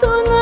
떠나